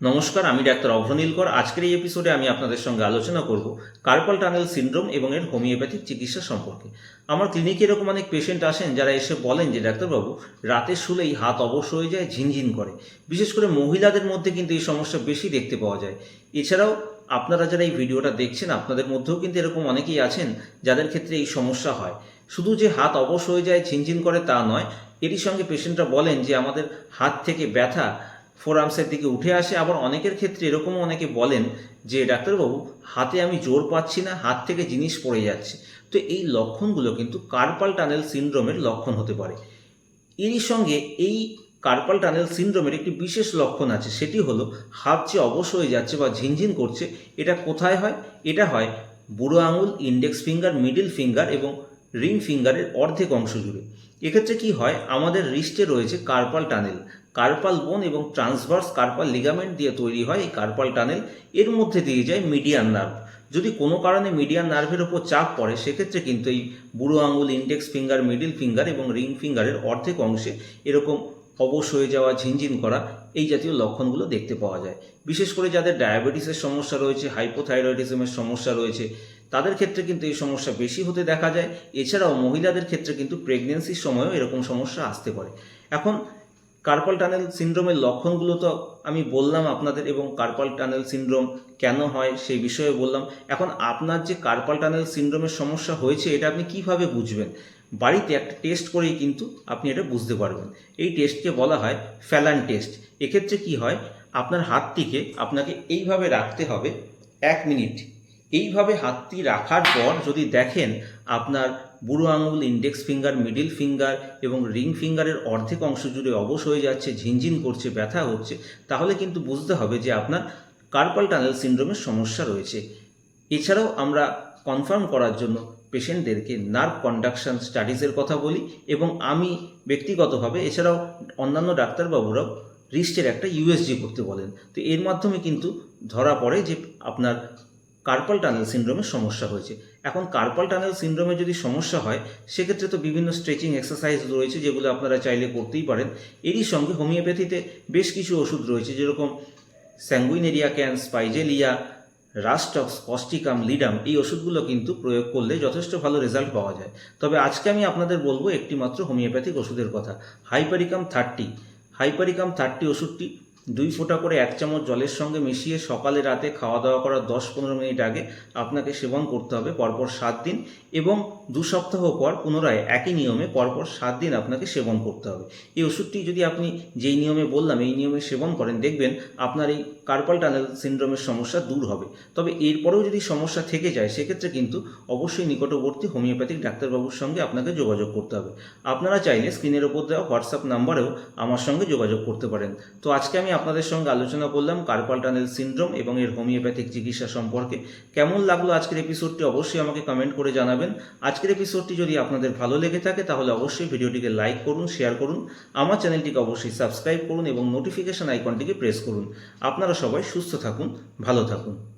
নমস্কার, আমি ডাক্তার অভ্রনীলকর আজকের এই এপিসোডে আমি আপনাদের সঙ্গে আলোচনা করব কার্পাল টানেল সিন্ড্রোম এবং এর হোমিওপ্যাথিক চিকিৎসা সম্পর্কে। আমার ক্লিনিকে এরকম অনেক পেশেন্ট আসেন যারা এসে বলেন যে, ডাক্তারবাবু, রাতে শুলেই হাত অবশ হয়ে যায়, ঝিনঝিন করে। বিশেষ করে মহিলাদের মধ্যে কিন্তু এই সমস্যা বেশি দেখতে পাওয়া যায়। এছাড়াও আপনারা যারা এই ভিডিওটা দেখছেন, আপনাদের মধ্যেও কিন্তু এরকম অনেকেই আছেন যাদের ক্ষেত্রে এই সমস্যা হয়। শুধু যে হাত অবশ হয়ে যায়, ঝিনঝিন করে তা নয়, এরই সঙ্গে পেশেন্টরা বলেন যে, আমাদের হাত থেকে ব্যথা ফোরামসের দিকে উঠে আসে। আবার অনেকের ক্ষেত্রে এরকমও অনেকে বলেন যে, ডাক্তারবাবু, হাতে আমি জোর পাচ্ছি না, হাত থেকে জিনিস পড়ে যাচ্ছে। তো এই লক্ষণগুলো কিন্তু কার্পাল টানেল সিনড্রোমের লক্ষণ হতে পারে। এরই সঙ্গে এই কার্পাল টানেল সিনড্রোমের একটি বিশেষ লক্ষণ আছে, সেটি হলো হাত যে অবশ হয়ে যাচ্ছে বা ঝিনঝিন করছে, এটা কোথায় হয়? এটা হয় বুড়ো আঙুল ইন্ডেক্স ফিঙ্গার মিডিল ফিঙ্গার এবং রিং ফিঙ্গারের অর্ধেক অংশ জুড়ে। এক্ষেত্রে কি হয়? আমাদের রিস্টে রয়েছে কার্পাল টানেল কার্পাল বোন এবং ট্রান্সভার্স কার্পাল লিগামেন্ট দিয়ে তৈরি হয় এই কার্পাল টানেল এর মধ্যে দিয়ে যায় মিডিয়ান নার্ভ যদি কোনো কারণে মিডিয়ান নার্ভের ওপর চাপ পড়ে, সেক্ষেত্রে কিন্তু এই বুড়ো আঙুল ইন্ডেক্স ফিঙ্গার মিডিল ফিঙ্গার এবং রিং ফিঙ্গারের অর্ধেক অংশে এরকম অবশ হয়ে যাওয়া, ঝিনঝিন করা এই জাতীয় লক্ষণগুলো দেখতে পাওয়া যায়। বিশেষ করে যাদের ডায়াবেটিসের সমস্যা রয়েছে হাইপোথাইরয়েডিজমের সমস্যা রয়েছে তাদের ক্ষেত্রে কিন্তু এই সমস্যা বেশি হতে দেখা যায়। এছাড়াও মহিলাদের ক্ষেত্রে কিন্তু প্রেগনেন্সির সময়ও এরকম সমস্যা আসতে পারে। এখন কার্পাল টানেল সিন্ড্রোমের লক্ষণগুলো তো আমি বললাম আপনাদের এবং কার্পাল টানেল সিন্ড্রোম কেন হয় সেই বিষয়ে বললাম। এখন আপনার যে কার্পাল টানেল সিন্ড্রোমের সমস্যা হয়েছে, এটা আপনি কীভাবে বুঝবেন? বাড়িতে একটা টেস্ট করেই কিন্তু আপনি এটা বুঝতে পারবেন। এই টেস্টকে বলা হয় ফ্যালান টেস্ট এক্ষেত্রে কি হয়? আপনার হাতটিকে আপনাকে এইভাবে রাখতে হবে এক মিনিট। এইভাবে হাতটি রাখার পর যদি দেখেন আপনার বুড়ো আঙুল ইন্ডেক্স ফিঙ্গার মিডিল ফিঙ্গার এবং রিং ফিঙ্গারের অর্ধেক অংশ জুড়ে অবশ হয়ে যাচ্ছে, ঝিনঝিন করছে, ব্যথা হচ্ছে, তাহলে কিন্তু বুঝতে হবে যে আপনার কার্পাল টানেল সিন্ড্রোমের সমস্যা রয়েছে। এছাড়াও আমরা কনফার্ম করার জন্য পেশেন্টদেরকে নার্ভ কন্ডাকশন স্টাডিজের কথা বলি এবং আমি ব্যক্তিগতভাবে, এছাড়াও অন্যান্য ডাক্তারবাবুরাও রিস্টের একটা ইউএসজি করতে বলেন। তো এর মাধ্যমে কিন্তু ধরা পড়ে যে আপনার কার্পাল টানেল সিনড্রোমের সমস্যা হয়েছে। এখন কার্পাল টানেল সিনড্রোমে যদি সমস্যা হয়, সেক্ষেত্রে তো বিভিন্ন স্ট্রেচিং এক্সারসাইজ রয়েছে যেগুলো আপনারা চাইলে করতেই পারেন। এরই সঙ্গে হোমিওপ্যাথিতে বেশ কিছু ওষুধ রয়েছে, যেরকম sanguinaria can spigelia rhus tox causticum ledum এই ওষুধগুলো কিন্তু প্রয়োগ করলে যথেষ্ট ভালো রেজাল্ট পাওয়া যায়। তবে আজকে আমি আপনাদের বলব একটি মাত্র হোমিওপ্যাথিক ওষুধের কথা হাইপারিকাম থার্টি হাইপারিকাম থার্টি ওষুধটি দুই ফোঁটা করে এক চামচ জলের সঙ্গে মিশিয়ে সকালে রাতে খাওয়া দাওয়া করার দশ পনেরো মিনিট আগে আপনাকে সেবন করতে হবে, পরপর সাত দিন এবং দু সপ্তাহ পর পুনরায় একই নিয়মে পরপর সাত দিন আপনাকে সেবন করতে হবে। এই ওষুধটি যদি আপনি যেই নিয়মে বললাম, এই নিয়মে সেবন করেন, দেখবেন আপনার এই কার্পাল টানেল সিনড্রোমের সমস্যা দূর হবে। তবে এরপরেও যদি সমস্যা থেকে যায়, সেক্ষেত্রে কিন্তু অবশ্যই নিকটবর্তী হোমিওপ্যাথিক ডাক্তারবাবুর সঙ্গে আপনাকে যোগাযোগ করতে হবে। আপনারা চাইলে স্ক্রিনের ওপর দেওয়া হোয়াটসঅ্যাপ নাম্বারেও আমার সঙ্গে যোগাযোগ করতে পারেন। তো আজকে আমি আপনাদের সঙ্গে আলোচনা করলাম কার্পাল টানেল সিন্ড্রোম এবং এর হোমিওপ্যাথিক চিকিৎসা সম্পর্কে। কেমন লাগল আজকের এপিসোডটি অবশ্যই আমাকে কমেন্ট করে জানাবেন। আজকের এপিসোডটি যদি আপনাদের ভালো লেগে থাকে, তাহলে অবশ্যই ভিডিওটিকে লাইক করুন শেয়ার করুন, আমার চ্যানেলটিকে অবশ্যই সাবস্ক্রাইব করুন এবং নোটিফিকেশন আইকনটিকে প্রেস করুন। আপনারা সবাই সুস্থ থাকুন, ভালো থাকুন।